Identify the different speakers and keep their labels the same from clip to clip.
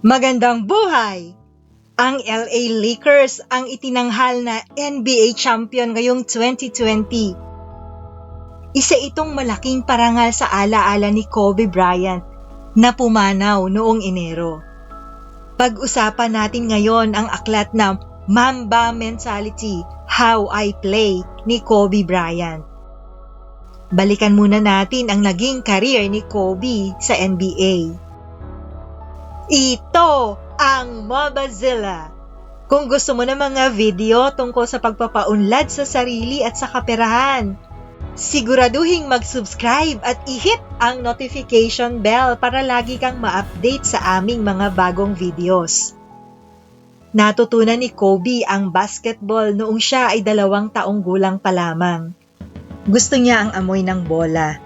Speaker 1: Magandang buhay! Ang LA Lakers ang itinanghal na NBA champion ngayong 2020. Isa itong malaking parangal sa alaala ni Kobe Bryant na pumanaw noong Enero. Pag-usapan natin ngayon ang aklat na Mamba Mentality, How I Play ni Kobe Bryant. Balikan muna natin ang naging career ni Kobe sa NBA. Ito ang Mobazilla. Kung gusto mo ng mga video tungkol sa pagpapaunlad sa sarili at sa kaperahan, siguraduhin mag-subscribe at i-hit ang notification bell para lagi kang ma-update sa aming mga bagong videos. Natutunan ni Kobe ang basketball noong siya ay dalawang taong gulang pa lamang. Gusto niya ang amoy ng bola.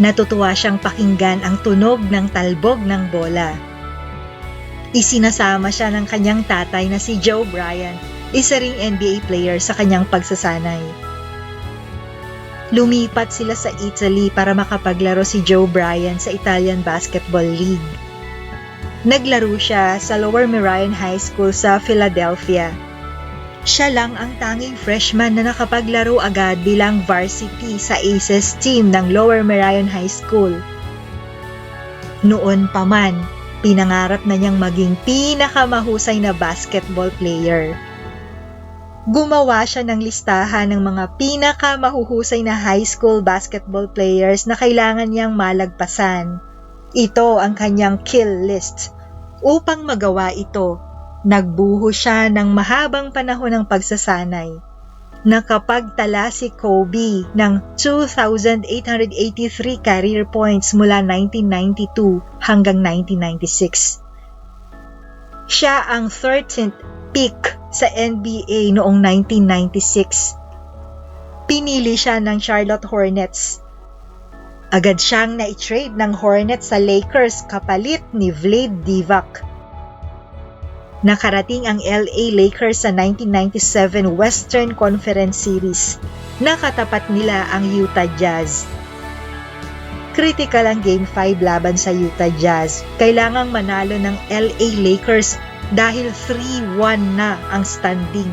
Speaker 1: Natutuwa siyang pakinggan ang tunog ng talbog ng bola. Isinasama siya ng kanyang tatay na si Joe Bryant, isa ring NBA player sa kanyang pagsasanay. Lumipat sila sa Italy para makapaglaro si Joe Bryant sa Italian Basketball League. Naglaro siya sa Lower Merion High School sa Philadelphia. Siya lang ang tanging freshman na nakapaglaro agad bilang varsity sa Aces team ng Lower Merion High School. Noon pa man, pinangarap na niyang maging pinakamahusay na basketball player. Gumawa siya ng listahan ng mga pinakamahuhusay na high school basketball players na kailangan niyang malagpasan. Ito ang kanyang kill list. Upang magawa ito, nagbuho siya ng mahabang panahon ng pagsasanay. Nakapagtala si Kobe ng 2,883 career points mula 1992 hanggang 1996. Siya ang 13th pick sa NBA noong 1996. Pinili siya ng Charlotte Hornets. Agad siyang na-trade ng Hornets sa Lakers kapalit ni Vlade Divac. Nakarating ang LA Lakers sa 1997 Western Conference Series. Nakatapat nila ang Utah Jazz. Critical ang Game 5 laban sa Utah Jazz. Kailangang manalo ng LA Lakers dahil 3-1 na ang standing.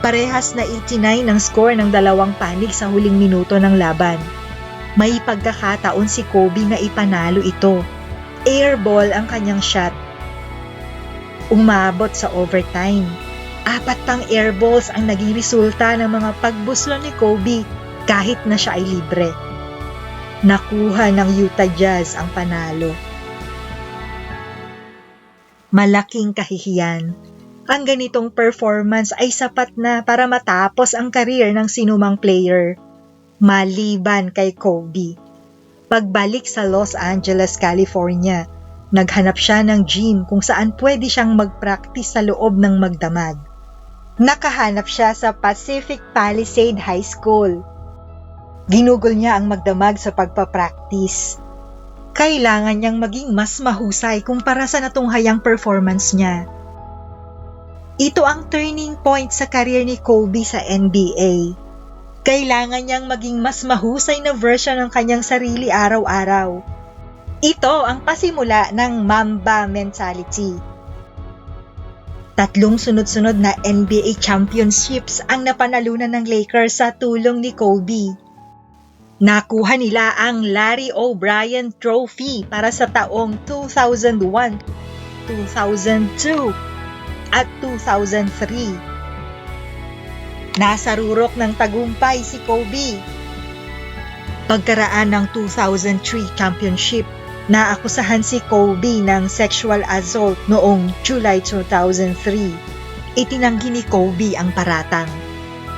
Speaker 1: Parehas na 89 ang score ng dalawang panig sa huling minuto ng laban. May pagkakataon si Kobe na ipanalo ito. Airball ang kanyang shot umabot sa overtime. Apat pang airballs ang naging resulta ng mga pagbuslo ni Kobe kahit na siya ay libre. Nakuha ng Utah Jazz ang panalo. Malaking kahihiyan. Ang ganitong performance ay sapat na para matapos ang karir ng sinumang player. Maliban kay Kobe. Pagbalik sa Los Angeles, California, Naghanap siya ng gym kung saan pwede siyang mag-practice sa loob ng magdamag. Nakahanap siya sa Pacific Palisade High School. Ginugol niya ang magdamag sa pagpapractice. Kailangan niyang maging mas mahusay kumpara sa natunghayang performance niya. Ito ang turning point sa karir ni Kobe sa NBA. Kailangan niyang maging mas mahusay na version ng kanyang sarili araw-araw ito ang pasimula ng Mamba mentality. Tatlong sunod-sunod na NBA championships ang napanalunan ng Lakers sa tulong ni Kobe. Nakuha nila ang Larry O'Brien Trophy para sa taong 2001, 2002, at 2003. Nasa rurok ng tagumpay si Kobe. Pagkaraan ng 2003 championship, Naakusahan si Kobe ng sexual assault noong July 2003. Itinanggi ni Kobe ang paratang.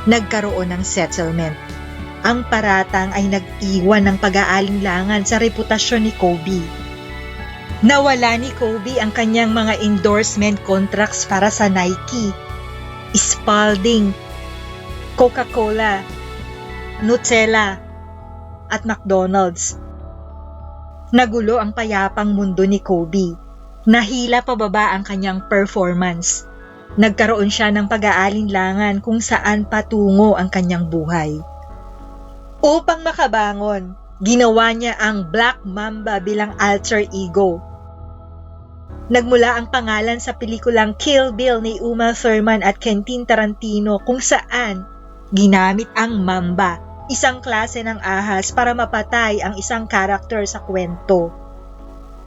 Speaker 1: Nagkaroon ng settlement. Ang paratang ay nag-iwan ng pag-aalinlangan sa reputasyon ni Kobe. Nawala ni Kobe ang kanyang mga endorsement contracts para sa Nike, Spalding, Coca-Cola, Nutella, at McDonald's Nagulo ang payapang mundo ni Kobe. Nahila pababa ang kanyang performance. Nagkaroon siya ng pag-aalinlangan kung saan patungo ang kanyang buhay. Upang makabangon, ginawa niya ang Black Mamba bilang alter ego. Nagmula ang pangalan sa pelikulang Kill Bill ni Uma Thurman at Quentin Tarantino kung saan ginamit ang mamba, isang klase ng ahas para mapatay ang isang karakter sa kwento.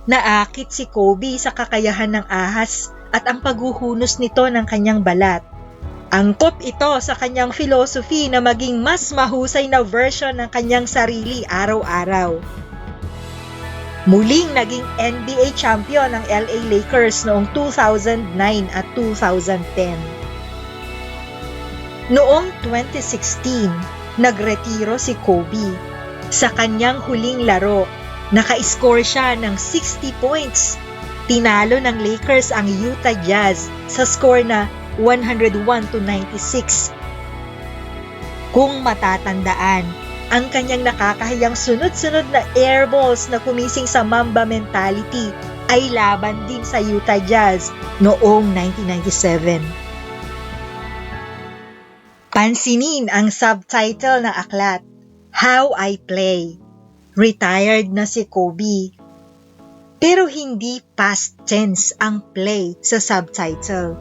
Speaker 1: Naakit si Kobe sa kakayahan ng ahas at ang paghuhunos nito ng kanyang balat. Angkop ito sa kanyang philosophy na maging mas mahusay na version ng kanyang sarili araw-araw. Muling naging NBA champion ng LA Lakers noong 2009 at 2010. Noong 2016, nagretiro si Kobe. Sa kanyang huling laro, naka-score siya ng 60 points. Tinalo ng Lakers ang Utah Jazz sa score na 101 to 96. Kung matatandaan, ang kanyang nakakahiyang sunod-sunod na air balls na kumising sa Mamba mentality ay laban din sa Utah Jazz noong 1997. Pansinin ang subtitle na aklat, How I Play. Retired na si Kobe. Pero hindi past tense ang play sa subtitle.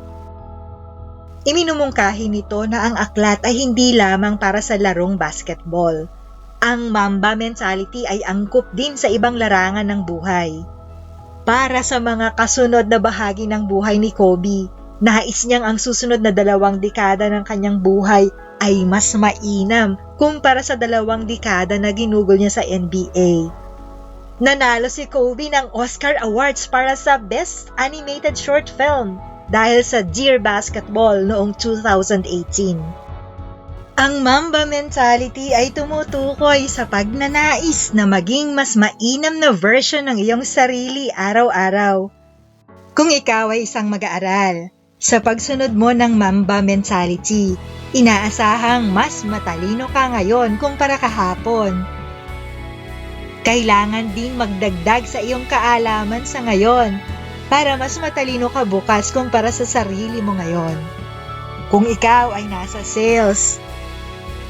Speaker 1: Iminumungkahi nito na ang aklat ay hindi lamang para sa larong basketball. Ang Mamba mentality ay angkop din sa ibang larangan ng buhay. Para sa mga kasunod na bahagi ng buhay ni Kobe, nais niyang ang susunod na dalawang dekada ng kanyang buhay ay mas mainam kumpara sa dalawang dekada na ginugol niya sa NBA. Nanalo si Kobe ng Oscar Awards para sa Best Animated Short Film dahil sa Dear Basketball noong 2018. Ang Mamba mentality ay tumutukoy sa pagnanais na maging mas mainam na version ng iyong sarili araw-araw. Kung ikaw ay isang mag-aaral, sa pagsunod mo ng Mamba mentality, inaasahang mas matalino ka ngayon kumpara kahapon. Kailangan din magdagdag sa iyong kaalaman sa ngayon para mas matalino ka bukas kumpara sa sarili mo ngayon. Kung ikaw ay nasa sales,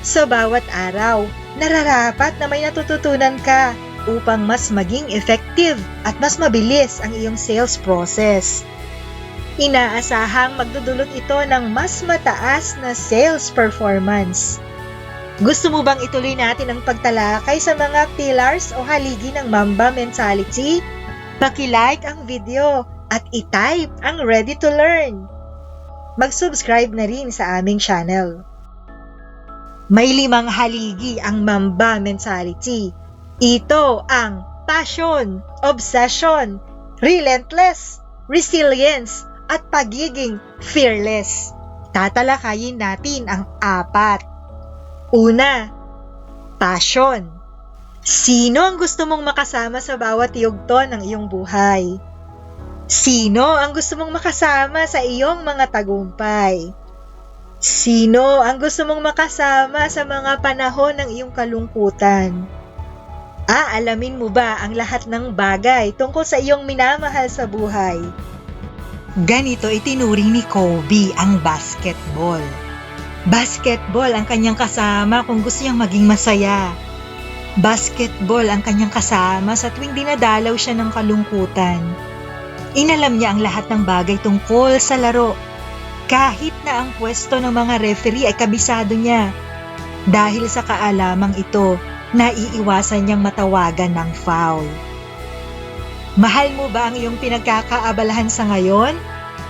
Speaker 1: sa bawat araw, nararapat na may natututunan ka upang mas maging effective at mas mabilis ang iyong sales process. Inaasahang magdudulot ito ng mas mataas na sales performance. Gusto mo bang ituloy natin ang pagtalakay sa mga pillars o haligi ng Mamba mentality? Paki-like ang video at i-type ang ready to learn. Mag-subscribe na rin sa aming channel. May limang haligi ang Mamba mentality. Ito ang passion, obsession, relentless, resilience, at pagiging fearless. Tatalakayin natin ang apat. Una, passion. Sino ang gusto mong makasama sa bawat yugto ng iyong buhay? Sino ang gusto mong makasama sa iyong mga tagumpay? Sino ang gusto mong makasama sa mga panahon ng iyong kalungkutan? Aalamin mo ba ang lahat ng bagay tungkol sa iyong minamahal sa buhay? Ganito itinuring ni Kobe ang basketball. Basketball ang kanyang kasama kung gusto niyang maging masaya. Basketball ang kanyang kasama sa tuwing dinadalaw siya ng kalungkutan. Inalam niya ang lahat ng bagay tungkol sa laro kahit na ang pwesto ng mga referee ay kabisado niya. Dahil sa kaalamang ito, naiiwasan niyang matawagan ng foul. Mahal mo ba ang iyong pinagkakaabalahan sa ngayon?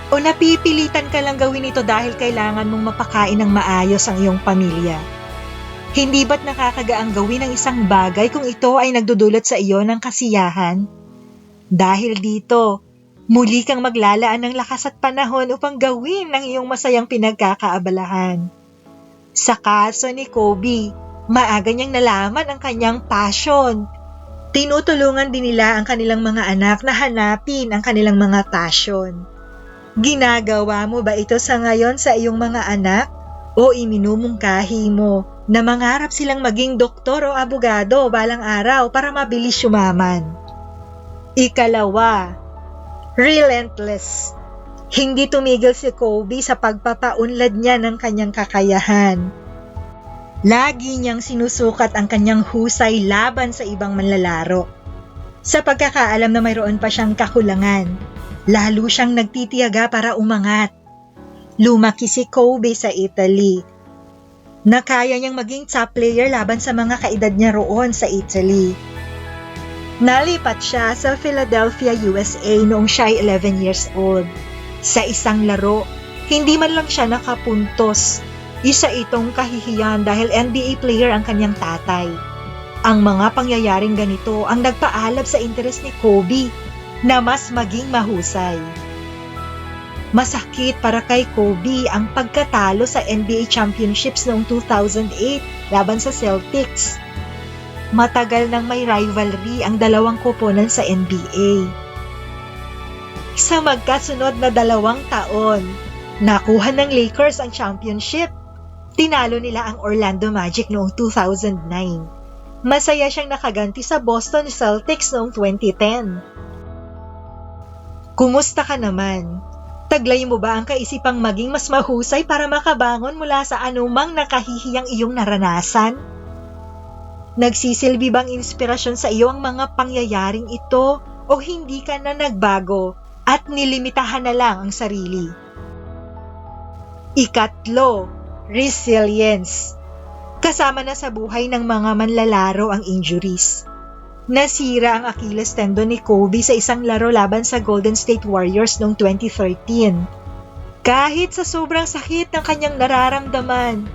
Speaker 1: O napipilitan ka lang gawin ito dahil kailangan mong mapakain ng maayos ang iyong pamilya? Hindi ba't nakakagaang gawin ang isang bagay kung ito ay nagdudulot sa iyo ng kasiyahan? Dahil dito, Muli kang maglalaan ng lakas at panahon upang gawin ang iyong masayang pinagkakaabalahan. Sa kaso ni Kobe, maaga niyang nalaman ang kanyang passion. Tinutulungan din nila ang kanilang mga anak na hanapin ang kanilang mga passion. Ginagawa mo ba ito sa ngayon sa iyong mga anak? O iminumungkahi mo na mangarap silang maging doktor o abogado balang araw para mabilis yumaman? Ikalawa, relentless. Hindi tumigil si Kobe sa pagpapaunlad niya ng kanyang kakayahan. Lagi niyang sinusukat ang kanyang husay laban sa ibang manlalaro. Sa pagkakaalam na mayroon pa siyang kakulangan, lalo siyang nagtitiyaga para umangat. Lumaki si Kobe sa Italy. Nakaya niyang maging top player laban sa mga kaedad niya roon sa Italy. Nalipat siya sa Philadelphia, USA noong siya ay 11 years old. Sa isang laro, hindi man lang siya nakapuntos. Isa itong kahihiyan dahil NBA player ang kanyang tatay. Ang mga pangyayaring ganito ang nagpaalab sa interes ni Kobe na mas maging mahusay. Masakit para kay Kobe ang pagkatalo sa NBA Championships noong 2008 laban sa Celtics. Matagal nang may rivalry ang dalawang koponan sa NBA. Sa magkasunod na dalawang taon, nakuha ng Lakers ang championship. Tinalo nila ang Orlando Magic noong 2009. Masaya siyang nakaganti sa Boston Celtics noong 2010. Kumusta ka naman? Taglay mo ba ang kaisipang maging mas mahusay para makabangon mula sa anumang nakahihiyang iyong naranasan? Nagsisilbi bang inspirasyon sa iyo ang mga pangyayaring ito o hindi ka na nagbago at nilimitahan na lang ang sarili? Ikatlo, resilience. Kasama na sa buhay ng mga manlalaro ang injuries. Nasira ang Achilles tendon ni Kobe sa isang laro laban sa Golden State Warriors noong 2013. Kahit sa sobrang sakit ng kanyang nararamdaman,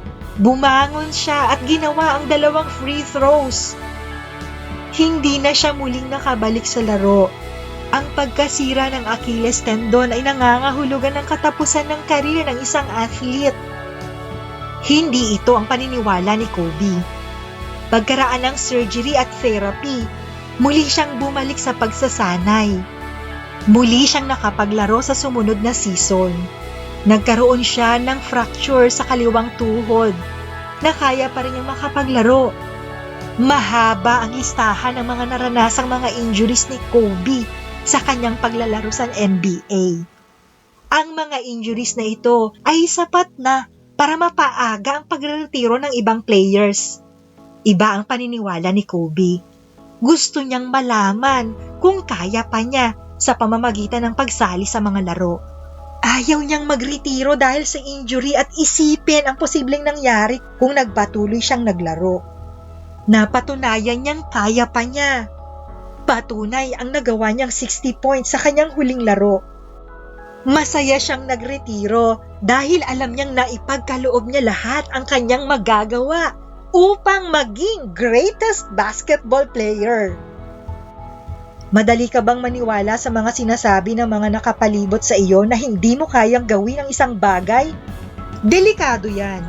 Speaker 1: bumangon siya at ginawa ang dalawang free throws. Hindi na siya muling nakabalik sa laro. Ang pagkasira ng Achilles tendon ay nangangahulugan ng katapusan ng karir ng isang athlete. Hindi ito ang paniniwala ni Kobe. Pagkaraan ng surgery at therapy, muli siyang bumalik sa pagsasanay. Muli siyang nakapaglaro sa sumunod na season. Nagkaroon siya ng fracture sa kaliwang tuhod na kaya pa rin niyang makapaglaro. Mahaba ang listahan ng mga naranasang mga injuries ni Kobe sa kanyang paglalaro sa NBA. Ang mga injuries na ito ay sapat na para mapaaga ang pagretiro ng ibang players. Iba ang paniniwala ni Kobe gusto niyang malaman kung kaya pa niya sa pamamagitan ng pagsali sa mga laro. Ayaw niyang magretiro dahil sa injury at isipin ang posibleng nangyari kung nagpatuloy siyang naglaro. Napatunayan niyang kaya pa niya. Patunay ang nagawa niyang 60 points sa kanyang huling laro. Masaya siyang nagretiro dahil alam niyang naipagkaloob niya lahat ang kanyang magagawa upang maging greatest basketball player. Madali ka bang maniwala sa mga sinasabi ng mga nakapalibot sa iyo na hindi mo kayang gawin ang isang bagay? Delikado yan.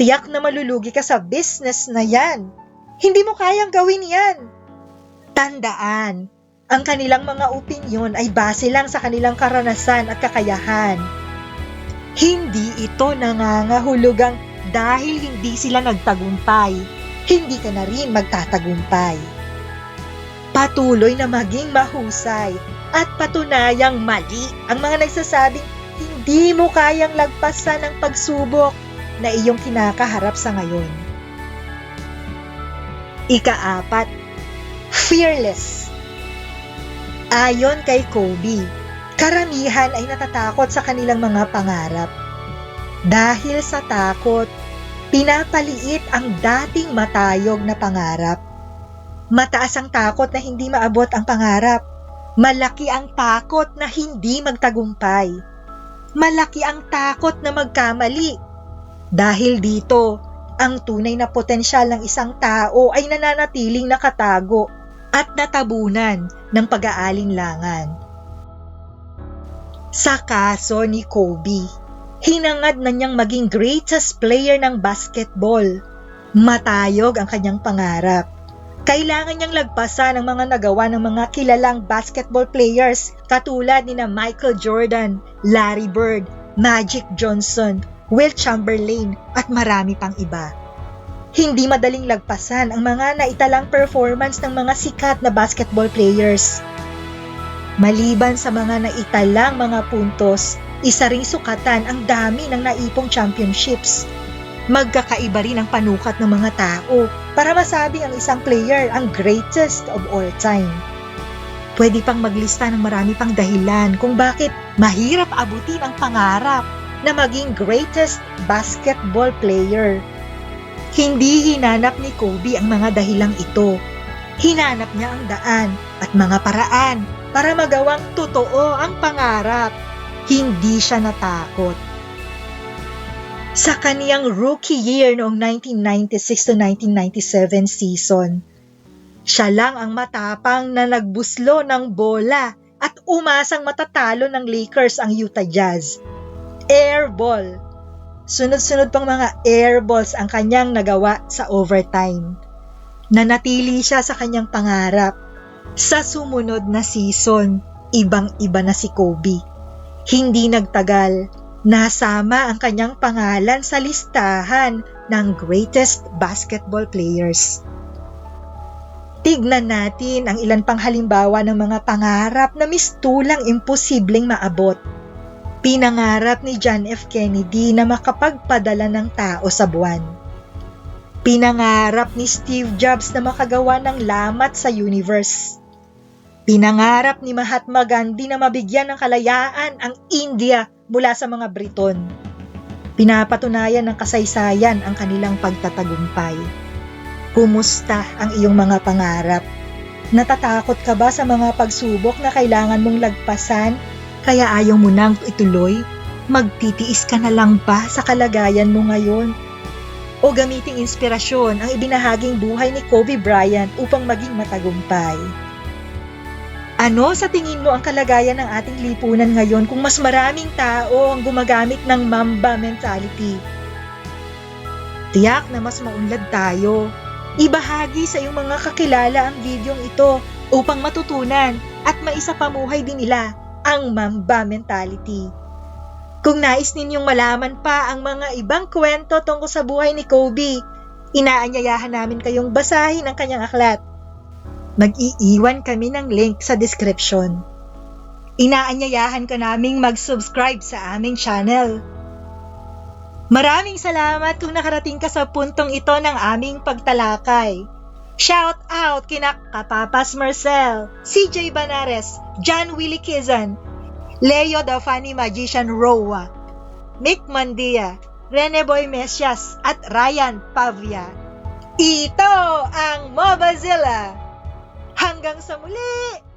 Speaker 1: Tiyak na malulugi ka sa business na yan. Hindi mo kayang gawin yan. Tandaan, ang kanilang mga opinyon ay base lang sa kanilang karanasan at kakayahan. Hindi ito nangangahulugang dahil hindi sila nagtagumpay, hindi ka na rin magtatagumpay. Patuloy na maging mahusay at patunayang mali ang mga nagsasabing hindi mo kayang lagpasan ang pagsubok na iyong kinakaharap sa ngayon. Ikaapat, fearless. Ayon kay Kobe, karamihan ay natatakot sa kanilang mga pangarap. Dahil sa takot, Pinapaliit ang dating matayog na pangarap. Mataas ang takot na hindi maabot ang pangarap. Malaki ang takot na hindi magtagumpay. Malaki ang takot na magkamali. Dahil dito, ang tunay na potensyal ng isang tao ay nananatiling nakatago at natabunan ng pag-aalinlangan. Sa kaso ni Kobe, Hinangad na niyang maging greatest player ng basketball. Matayog ang kanyang pangarap. Kailangan niyang lagpasan ang mga nagawa ng mga kilalang basketball players katulad ni na Michael Jordan, Larry Bird, Magic Johnson, Will Chamberlain at marami pang iba. Hindi madaling lagpasan ang mga naitalang performance ng mga sikat na basketball players. Maliban sa mga naitalang mga puntos, isa ring sukatan ang dami ng naipong championships. Magkakaiba rin ang panukat ng mga tao para masabing ang isang player ang greatest of all time. Pwede pang maglista ng marami pang dahilan kung bakit mahirap abutin ang pangarap na maging greatest basketball player. Hindi hinanap ni Kobe ang mga dahilang ito. Hinanap niya ang daan at mga paraan para magawang totoo ang pangarap. Hindi siya natakot. Sa kaniyang rookie year noong 1996 to 1997 season, siya lang ang matapang na nagbuslo ng bola at umasang matatalo ng Lakers ang Utah Jazz. Air ball. Sunod-sunod pang mga air balls ang kanyang nagawa sa overtime. Nanatili siya sa kanyang pangarap. Sa sumunod na season, ibang-iba na si Kobe. Hindi nagtagal, nasama ang kanyang pangalan sa listahan ng greatest basketball players. Tignan natin ang ilan pang halimbawa ng mga pangarap na mistulang imposibleng maabot. Pinangarap ni John F. Kennedy na makapagpadala ng tao sa buwan. Pinangarap ni Steve Jobs na makagawa ng lamat sa universe. Pinangarap ni Mahatma Gandhi na mabigyan ng kalayaan ang India mula sa mga Briton. Pinapatunayan ng kasaysayan ang kanilang pagtatagumpay. Kumusta ang iyong mga pangarap? Natatakot ka ba sa mga pagsubok na kailangan mong lagpasan kaya ayaw mo nang ituloy? Magtitiis ka na lang ba sa kalagayan mo ngayon? O gamiting inspirasyon ang ibinahaging buhay ni Kobe Bryant upang maging matagumpay? Ano sa tingin mo ang kalagayan ng ating lipunan ngayon kung mas maraming tao ang gumagamit ng Mamba mentality? Tiyak na mas maunlad tayo. Ibahagi sa iyong mga kakilala ang videong ito upang matutunan at maisapamuhay din nila ang Mamba mentality. Kung nais ninyong malaman pa ang mga ibang kwento tungkol sa buhay ni Kobe, inaanyayahan namin kayong basahin ang kanyang aklat. Mag-iiwan kami ng link sa description. Inaanyayahan ka naming mag-subscribe sa aming channel. Maraming salamat kung nakarating ka sa puntong ito ng aming pagtalakay. Shout out kina Kapapas Marcel, CJ Banares, John Willie Kizan, Leo the Funny Magician Roa, Mick Mandia, Rene Boy Mesias at Ryan Pavia. Ito ang Mobazilla! Hanggang sa muli!